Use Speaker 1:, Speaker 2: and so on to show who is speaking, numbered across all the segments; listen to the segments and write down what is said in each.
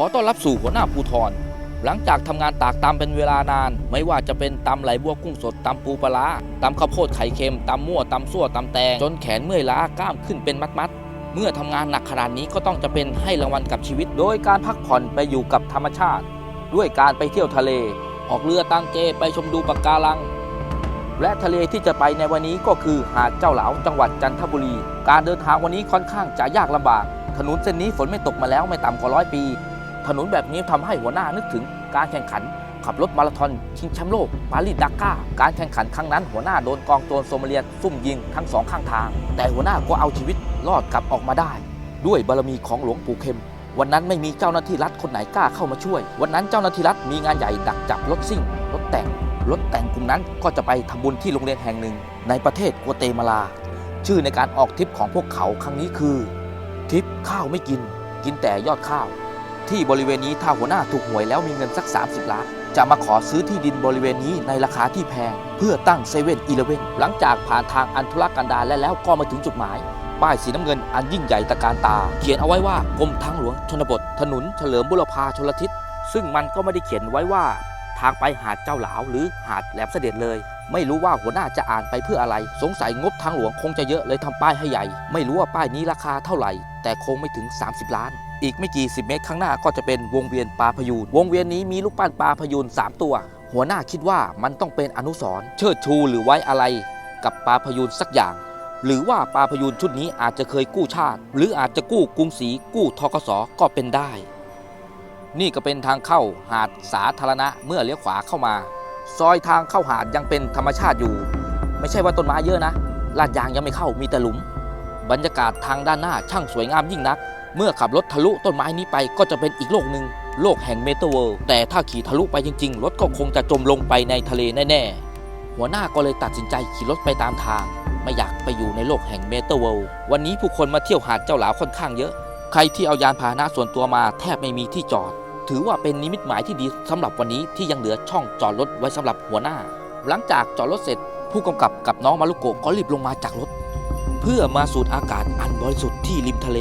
Speaker 1: อต้อนรับสู่หัวหน้าภูทร หลังจากทำงานตากตำเป็นเวลานาน ไม่ว่าจะเป็นตำไหลบัวกุ้งสดตำปูปลาตำข้าวโพดไข่เค็มตำมั่วตำซั่วตำแตงจนแขนเมื่อยล้ากล้ามขึ้นเป็นมัดๆ เมื่อทำงานหนักขนาดนี้ก็ต้องจะเป็นให้รางวัลกับชีวิต โดยการพักผ่อนไปอยู่กับธรรมชาติ ด้วยการไปเที่ยวทะเล ออกเรือตังเกไปชมดูปะการังและทะเลที่จะไปในวันนี้ก็คือหาดเจ้าหลาวจังหวัดจันทบุรี การเดินทางวันนี้ค่อนข้างจะยากลำบาก ถนนเส้นนี้ฝนไม่ตกมาแล้วไม่ต่ำกว่าร้อยปี ถนนแบบนี้ทำให้หัวหน้านึกถึงการแข่งขัน ขับรถมาราธอนชิงแชมป์โลกปารีสดักก้า การแข่งขันครั้งนั้นหัวหน้าโดนกองโจรโซมาเลียซุ่มยิงทั้งสองข้างทาง แต่หัวหน้าก็เอาชีวิตรอดกลับออกมาได้ ด้วยบารมีของหลวงปู่เข็ม วันนั้นไม่มีเจ้าหน้าที่รัฐคนไหนกล้าเข้ามาช่วย วันนั้นเจ้าหน้าที่รัฐมีงานใหญ่ดักจับรถซิ่งรถแต่งรถแต่งกลุ่มนั้นก็จะไปทำบุญที่โรงเรียนแห่งหนึ่ง ในประเทศกัวเตมาลา ชื่อในการออกทริปของพวกเขาครั้งนี้คือทริปข้าวไม่กิน กินแต่ยอดข้าว ที่บริเวณนี้ถ้าหัวหน้าถูกหวยแล้วมีเงินสัก 30 ล้าน จะมาขอซื้อที่ดินบริเวณนี้ในราคาที่แพง เพื่อตั้งเซเว่นอีเลเว่นหลังจากผ่านทางอันธุรกันดารและแล้วก็มาถึงจุดหมาย ป้ายสีน้ำเงินอันยิ่งใหญ่ตะการตา เขียนเอาไว้ว่ากรมทางหลวงชนบท ถนนเฉลิมบุรพาชลทิศซึ่งมันก็ไม่ได้เขียนไว้ว่า ทางไปหาดเจ้าหลาวหรือหาดแหลมเสด็จเลย ไม่รู้ว่าหัวหน้าจะอ่านไปเพื่ออะไร สงสัยงบทางหลวงคงจะเยอะเลยทำป้ายให้ใหญ่ ไม่รู้ว่าป้ายนี้ราคาเท่าไหร่ แต่คงไม่ถึง 30 ล้าน อีกไม่กี่สิบเมตรข้างหน้าก็จะเป็นวงเวียนปลาพยูน วงเวียนนี้มีลูกปั้นปลาพยูน3 ตัว หัวหน้าคิดว่ามันต้องเป็นอนุสร์เชิดชูหรือไว้อะไร กับปลาพยูนสักอย่าง หรือว่าปลาพยูนชุดนี้อาจจะเคยกู้ชาติ หรืออาจจะกู้กรุงศรีกู้ทกสก็เป็นได้ นี่ก็เป็นทางเข้าหาดสาธารณะเมื่อเลี้ยวขวาเข้ามา ซอยทางเข้าหาดยังเป็นธรรมชาติอยู่ ไม่ใช่ว่าต้นไม้เยอะนะลาดยางยังไม่เข้ามีแต่หลุม บรรยากาศทางด้านหน้าช่างสวยงามยิ่งนัก เมื่อขับรถทะลุต้นไม้นี้ไปก็จะเป็นอีกโลกหนึ่งโลกแห่งเมตาเวิลด์แต่ถ้าขี่ทะลุไปจริง ๆ รถก็คงจะจมลงไปในทะเลแน่ๆ หัวหน้าก็เลยตัดสินใจขี่รถไปตามทาง ไม่อยากไปอยู่ในโลกแห่งเมตาเวิลด์วันนี้ผู้คนมาเที่ยวหาดเจ้าหลาวค่อนข้างเยอะ ใครที่เอายานพาหนะส่วนตัวมาแทบไม่มีที่จอด ถือว่าเป็นนิมิตหมายที่ดีสำหรับวันนี้ที่ยังเหลือช่องจอดรถไว้สำหรับหัวหน้า หลังจากจอดรถเสร็จ ผู้กำกับกับน้องมารุโกะก็รีบลงมาจากรถ เพื่อมาสูดอากาศอันบริสุทธิ์ที่ริมทะเล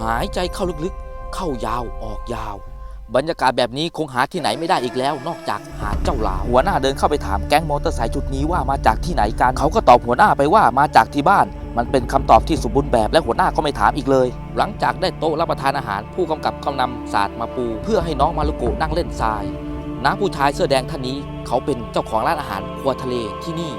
Speaker 1: หายใจเข้าลึกๆ เข้ายาวออกยาว บรรยากาศแบบนี้คงหาที่ไหนไม่ได้อีกแล้ว นอกจากหาดเจ้าหลาหัวหน้าเดินเข้าไปถามแก๊งมอเตอร์ไซค์ชุดนี้ว่ามาจากที่ไหนกันเขาก็ตอบหัวหน้าไปว่ามาจากที่บ้าน มันเป็นคำตอบที่สมบูรณ์แบบและหัวหน้าก็ไม่ถามอีกเลย หลังจากได้โต๊ะรับประทานอาหาร ผู้กำกับก็นำศาสตร์มาปู เพื่อให้น้องมารุโกะนั่งเล่นทรายน้าผู้ชายเสื้อแดงท่านนี้ เขาเป็นเจ้าของร้านอาหารครัวทะเลที่นี่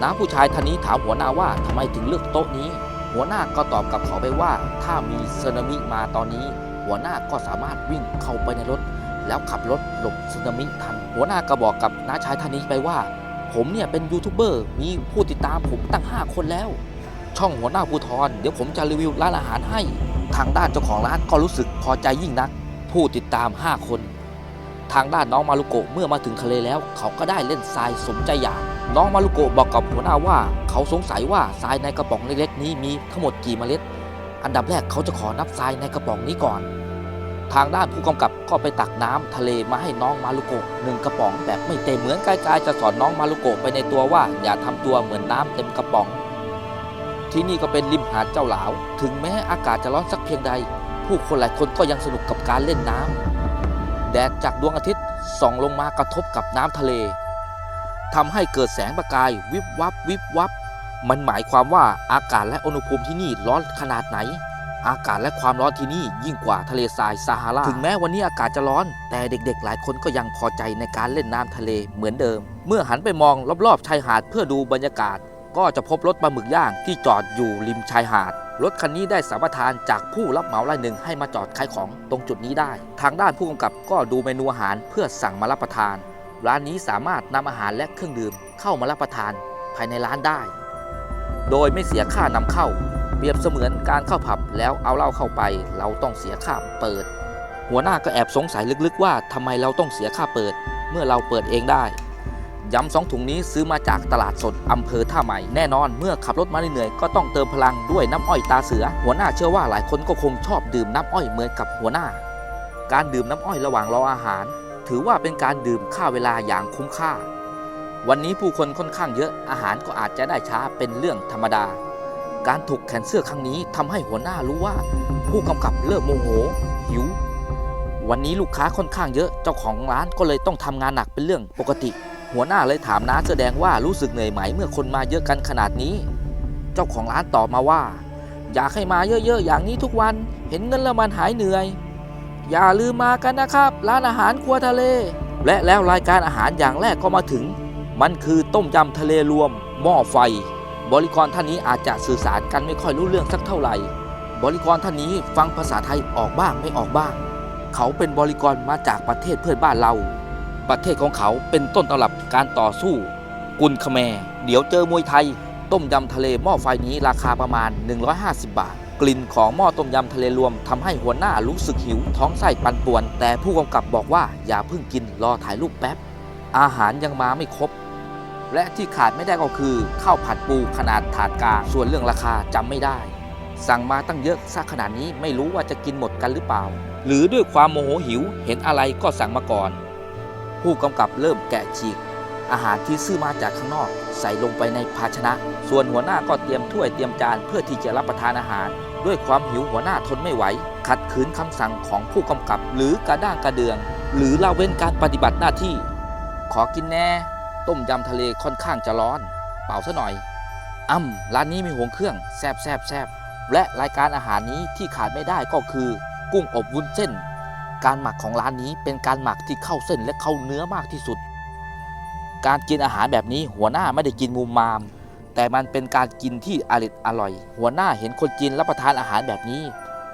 Speaker 1: น้าผู้ชายท่านนี้ถามหัวหน้าว่าทำไมถึงเลือกโต๊ะนี้ หัวหน้าก็ตอบกับเขาไปว่า ถ้ามีสึนามิมาตอนนี้ หัวหน้าก็สามารถวิ่งเข้าไปในรถ แล้วขับรถหลบสึนามิทัน หัวหน้าก็บอกกับน้าชายท่านนี้ไปว่า ผมเนี่ยเป็นยูทูบเบอร์มีผู้ติดตามผมตั้ง 5 คนแล้ว ช่องหัวหน้าภูทรเดี๋ยวผมจะรีวิวร้านอาหารให้ ทางด้านเจ้าของร้านก็รู้สึกพอใจยิ่งนัก ผู้ติดตาม 5 คน ทางด้านน้องมารุโกะเมื่อมาถึงทะเลแล้ว เขาก็ได้เล่นทรายสมใจอยากน้องมารุโกะบอกกับหัวหน้าว่า เขาสงสัยว่าทรายในกระป๋องเล็กๆนี้มีทั้งหมดกี่เมล็ด อันดับแรกเขาจะขอนับทรายในกระป๋องนี้ก่อน ทางด้านผู้กำกับก็ไปตักน้ำทะเลมาให้น้องมารุโกะหนึ่งกระป๋องแบบไม่เต็มเหมือนกายๆจะสอนน้องมารุโกะไปในตัวว่า อย่าทำตัวเหมือนน้ำเต็มกระป๋อง ที่นี่ก็เป็นริมหาดเจ้าหลาว ถึงแม้อากาศจะร้อนสักเพียงใด ผู้คนหลายคนก็ยังสนุกกับการเล่นน้ำแดดจากดวงอาทิตย์ส่องลงมากระทบกับน้ำทะเลทำให้เกิดแสงประกายวิบวับวิบวับ มันหมายความว่าอากาศและอุณหภูมิที่นี่ร้อนขนาดไหน อากาศและความร้อนที่นี่ยิ่งกว่าทะเลทรายซาฮาราถึงแม้วันนี้อากาศจะร้อน แต่เด็กๆ หลายคนก็ยังพอใจในการเล่นน้ำทะเลเหมือนเดิม เมื่อหันไปมองรอบๆชายหาดเพื่อดูบรรยากาศ ก็จะพบรถปลาหมึกย่างที่จอดอยู่ริมชายหาด รถคันนี้ได้สัมปทานจากผู้รับเหมารายหนึ่งให้มาจอดขายของตรงจุดนี้ได้ ทางด้านผู้กำกับก็ดูเมนูอาหารเพื่อสั่งมารับประทาน ร้านนี้สามารถนำอาหารและเครื่องดื่มเข้ามารับประทานภายในร้านได้ โดยไม่เสียค่านำเข้า เปรียบเสมือนการเข้าผับแล้วเอาเหล้าเข้าไป เราต้องเสียค่าเปิด หัวหน้าก็แอบสงสัยลึกๆว่าทำไมเราต้องเสียค่าเปิด เมื่อเราเปิดเองได้ ยำสองถุงนี้ซื้อมาจากตลาดสดอำเภอท่าใหม่แน่นอนเมื่อขับรถมาเหนื่อยก็ต้องเติมพลังด้วยน้ำอ้อยตาเสือ หัวหน้าเชื่อว่าหลายคนก็คงชอบดื่มน้ำอ้อยเหมือนกับหัวหน้า การดื่มน้ำอ้อยระหว่างรออาหาร ถือว่าเป็นการดื่มค่าเวลาอย่างคุ้มค่า วันนี้ผู้คนค่อนข้างเยอะอาหารก็อาจจะได้ช้าเป็นเรื่องธรรมดา การถูกแขนเสื้อครั้งนี้ทำให้หัวหน้ารู้ว่า ผู้กำกับเริ่มโมโห หิวววันนี้ลูกค้าค่อนข้างเยอะเจ้าของร้านก็เลยต้องทำงานหนักเป็นเรื่องปกติ หัวหน้าเลยถามน้าแสดงว่ารู้สึกเหนื่อยไหมเมื่อคนมาเยอะกันขนาดนี้ เจ้าของร้านตอบมาว่า อยากให้มาเยอะๆอย่างนี้ทุกวันเห็นเงินแล้วมันหายเหนื่อย อย่าลืมมากันนะครับ ร้านอาหารครัวทะเล และแล้วรายการอาหารอย่างแรกก็มาถึง มันคือต้มยำทะเลรวม หม้อไฟ บริกรท่านนี้อาจจะสื่อสารกันไม่ค่อยรู้เรื่องสักเท่าไหร่ บริกรท่านนี้ฟังภาษาไทยออกบ้างไม่ออกบ้าง เขาเป็นบริกรมาจากประเทศเพื่อนบ้านเรา ประเทศของเขาเป็นต้นตำรับการต่อสู้ กุนคแมเดี๋ยวเจอมวยไทย ต้มยำทะเลหม้อไฟนี้ราคาประมาณ 150 บาท กลิ่นของหม้อต้มยำทะเลรวมทำให้หัวหน้ารู้สึกหิว ท้องไส้ปั่นป่วน แต่ผู้กำกับบอกว่าอย่าเพิ่งกินรอถ่ายรูปแป๊บ อาหารยังมาไม่ครบ และที่ขาดไม่ได้ก็คือข้าวผัดปูขนาดถาดกลางส่วนเรื่องราคาจำไม่ได้ สั่งมาตั้งเยอะซะขนาดนี้ไม่รู้ว่าจะกินหมดกันหรือเปล่า หรือด้วยความโมโหหิวเห็นอะไรก็สั่งมาก่อน ผู้กำกับเริ่มแกะฉีก อาหารที่ซื้อมาจากข้างนอก ใส่ลงไปในภาชนะ ส่วนหัวหน้าก็เตรียมถ้วยเตรียมจานเพื่อที่จะรับประทานอาหาร ด้วยความหิวหัวหน้าทนไม่ไหว ขัดขืนคำสั่งของผู้กำกับ หรือกระด้างกระเดือง หรือละเว้นการปฏิบัติหน้าที่ ขอกินแน่ต้มยำทะเลค่อนข้างจะร้อน เป่าซะหน่อย อ้ำร้านนี้มีห่วงเครื่องแซบแซบแซบและรายการอาหารนี้ที่ขาดไม่ได้ก็คือ กุ้งอบวุ้นเส้น การหมักของร้านนี้เป็นการหมักที่เข้าเส้นและเข้าเนื้อมากที่สุด การกินอาหารแบบนี้หัวหน้าไม่ได้กินมุมาม แต่มันเป็นการกินที่อริดอร่อย หัวหน้าเห็นคนจีนรับประทานอาหารแบบนี้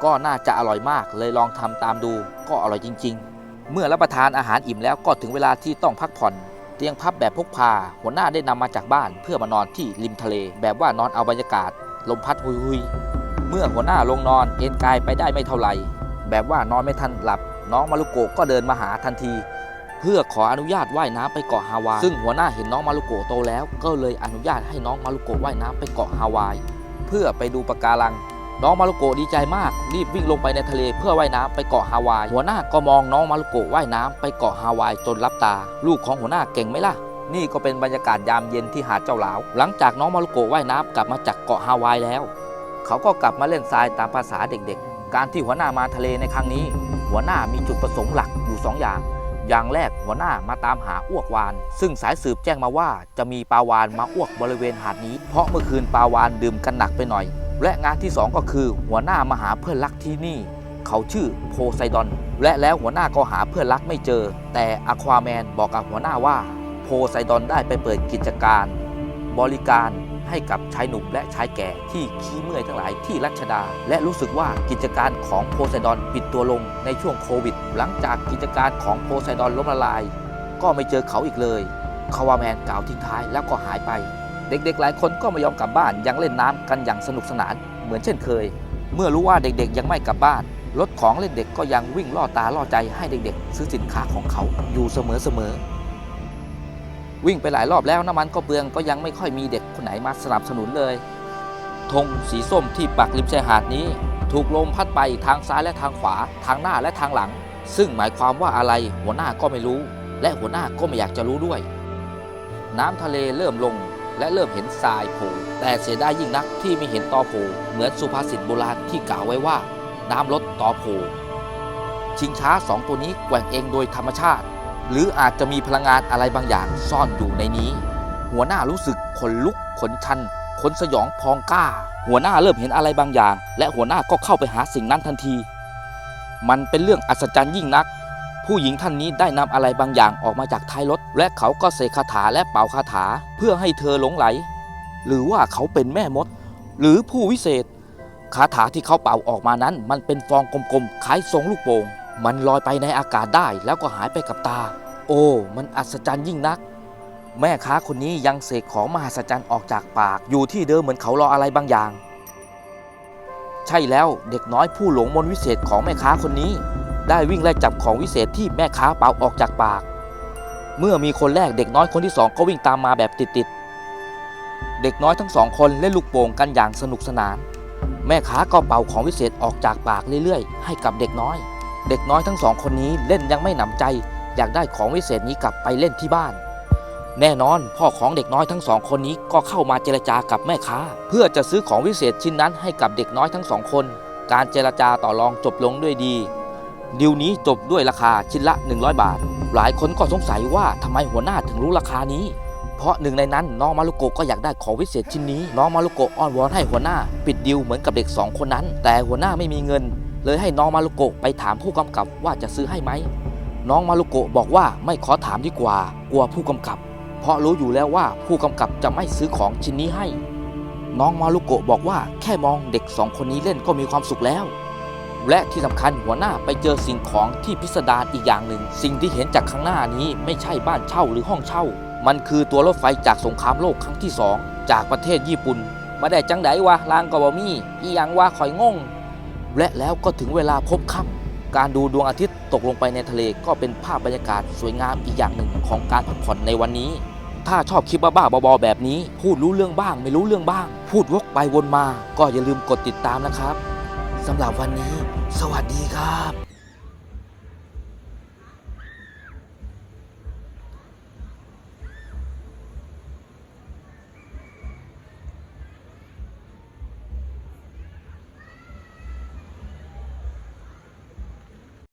Speaker 1: ก็น่าจะอร่อยมาก เลยลองทำตามดู ก็อร่อยจริง ๆ เมื่อรับประทานอาหารอิ่มแล้วก็ถึงเวลาที่ต้องพักผ่อน เตียงพับแบบพกพา หัวหน้าได้นำมาจากบ้าน เพื่อมานอนที่ริมทะเล แบบว่านอนเอาบรรยากาศ ลมพัดหุยหุยๆเมื่อหัวหน้าลงนอนเอนกายไปได้ไม่เท่าไหร่แบบว่านอนไม่ทันหลับ น้องมารุโกะก็เดินมาหาทันที เพื่อขออนุญาตว่ายน้ำไปเกาะฮาวายซึ่งหัวหน้าเห็นน้องมารุโกะโตแล้ว ก็เลยอนุญาตให้น้องมารุโกะว่ายน้ำไปเกาะฮาวาย เพื่อไปดูปะการัง น้องมารุโกะดีใจมากรีบวิ่งลงไปในทะเลเพื่อว่ายน้ำไปเกาะฮาวาย หัวหน้าก็มองน้องมารุโกะว่ายน้ำไปเกาะฮาวายจนลับตา ลูกของหัวหน้าเก่งไหมล่ะนี่ก็เป็นบรรยากาศยามเย็นที่หาดเจ้าหลาว หลังจากน้องมารุโกะว่ายน้ำกลับมาจากเกาะฮาวายแล้ว เขาก็กลับมาเล่นทรายตามภาษาเด็กๆ การที่หัวหน้ามาทะเลในครั้งนี้ หัวหน้ามีจุดประสงค์หลักอยู่สองอย่าง อย่างแรกหัวหน้ามาตามหาอ้วกวาน ซึ่งสายสืบแจ้งมาว่าจะมีปลาวานมาอ้วกบริเวณหาดนี้ เพราะเมื่อคืนปลาวานดื่มกันหนักไปหน่อย และงานที่สองก็คือ หัวหน้ามาหาเพื่อนรักที่นี่ เขาชื่อโพไซดอน และแล้วหัวหน้าก็หาเพื่อนรักไม่เจอ แต่อควาแมนบอกกับหัวหน้าว่า โพไซดอนได้ไปเปิดกิจการ บริการ ให้กับชายหนุ่มและชายแก่ที่ขี้เมื่อยทั้งหลายที่รัชดา และรู้สึกว่ากิจการของโพไซดอนปิดตัวลงในช่วงโควิด หลังจากกิจการของโพไซดอนล้มละลาย ก็ไม่เจอเขาอีกเลยคาวาแมนกล่าวทิ้งท้ายแล้วก็หายไป เด็กๆหลายคนก็ไม่ยอมกลับบ้านยังเล่นน้ำกันอย่างสนุกสนานเหมือนเช่นเคย เมื่อรู้ว่าเด็กๆยังไม่กลับบ้านรถของเล่นเด็กก็ยังวิ่งล่อตาล่อใจให้เด็กๆ ซื้อสินค้าของเขาอยู่เสมอๆ วิ่งไปหลายรอบแล้วน้ำมันก็เปลืองก็ยังไม่ค่อยมีเด็กคนไหนมาสนับสนุนเลยธงสีส้มที่ปักริมชายหาดนี้ ถูกลมพัดไปทางซ้ายและทางขวา ทางหน้าและทางหลัง ซึ่งหมายความว่าอะไรหัวหน้าก็ไม่รู้ และหัวหน้าก็ไม่อยากจะรู้ด้วย น้ำทะเลเริ่มลงและเริ่มเห็นทรายโผล่แต่เสียดายยิ่งนักที่ไม่เห็นตอโผล่เหมือนสุภาษิตโบราณที่กล่าวไว้ว่า น้ำลดตอโผล่ชิงช้าสองตัวนี้แกว่งเองโดยธรรมชาติ หรืออาจจะมีพลังงานอะไรบางอย่างซ่อนอยู่ในนี้ หัวหน้ารู้สึกขนลุกขนชันขนสยองพองกล้า หัวหน้าเริ่มเห็นอะไรบางอย่าง และหัวหน้าก็เข้าไปหาสิ่งนั้นทันที มันเป็นเรื่องอัศจรรย์ยิ่งนัก ผู้หญิงท่านนี้ได้นำอะไรบางอย่างออกมาจากท้ายรถ และเขาก็เสกคาถาและเป่าคาถาเพื่อให้เธอหลงไหล หรือว่าเขาเป็นแม่มด หรือผู้วิเศษคาถาที่เขาเป่าออกมานั้น มันเป็นฟองกลมๆคล้ายทรงลูกโป่ง มันลอยไปในอากาศได้แล้วก็หายไปกับตา โอ้ มันอัศจรรย์ยิ่งนัก แม่ค้าคนนี้ยังเสกของมหัศจรรย์ออกจากปาก อยู่ที่เดิมเหมือนเขารออะไรบางอย่าง ใช่แล้วเด็กน้อยผู้หลงมนต์วิเศษของแม่ค้าคนนี้ ได้วิ่งไล่จับของวิเศษที่แม่ค้าเป่าออกจากปาก เมื่อมีคนแรกเด็กน้อยคนที่สองก็วิ่งตามมาแบบติดๆเด็กน้อยทั้งสองคนเล่นลูกโป่งกันอย่างสนุกสนาน แม่ค้าก็เป่าของวิเศษออกจากปากเรื่อยๆ ให้กับเด็กน้อย เด็กน้อยทั้งสองคนนี้เล่นยังไม่หนำใจ อยากได้ของวิเศษนี้กลับไปเล่นที่บ้าน แน่นอนพ่อของเด็กน้อยทั้งสองคนนี้ก็เข้ามาเจรจากับแม่ค้า เพื่อจะซื้อของวิเศษชิ้นนั้นให้กับเด็กน้อยทั้งสองคน การเจรจาต่อรองจบลงด้วยดีดีลนี้จบด้วยราคาชิ้นละ 100 บาท หลายคนก็สงสัยว่าทำไมหัวหน้าถึงรู้ราคานี้ เพราะหนึ่งในนั้นน้องมารุโกก็อยากได้ของวิเศษชิ้นนี้ น้องมารุโกอ้อนวอนให้หัวหน้า ปิดดีลเหมือนกับเด็กสองคนนั้น แต่หัวหน้าไม่มีเงิน เลยให้น้องมารุโกะไปถามผู้กำกับว่าจะซื้อให้ไหม น้องมารุโกะบอกว่าไม่ขอถามดีกว่า กลัวผู้กำกับ เพราะรู้อยู่แล้วว่าผู้กำกับจะไม่ซื้อของชิ้นนี้ให้ น้องมารุโกะบอกว่าแค่มองเด็กสองคนนี้เล่นก็มีความสุขแล้ว และที่สำคัญหัวหน้าไปเจอสิ่งของที่พิสดารอีกอย่างหนึ่ง สิ่งที่เห็นจากข้างหน้านี้ไม่ใช่บ้านเช่าหรือห้องเช่า มันคือตัวรถไฟจากสงครามโลกครั้งที่สองจากประเทศญี่ปุ่นมาได้จังไดวะลางกบมี่อีหยังว่าข่อยงง และแล้วก็ถึงเวลาพบค่ำการดูดวงอาทิตย์ตกลงไปในทะเลก็เป็นภาพบรรยากาศสวยงามอีกอย่างหนึ่งของการพักผ่อนในวันนี้ ถ้าชอบคลิปบ้าๆบอๆแบบนี้ พูดรู้เรื่องบ้าง ไม่รู้เรื่องบ้าง พูดวกไปวนมา ก็อย่าลืมกดติดตามนะครับสำหรับวันนี้ สวัสดีครับ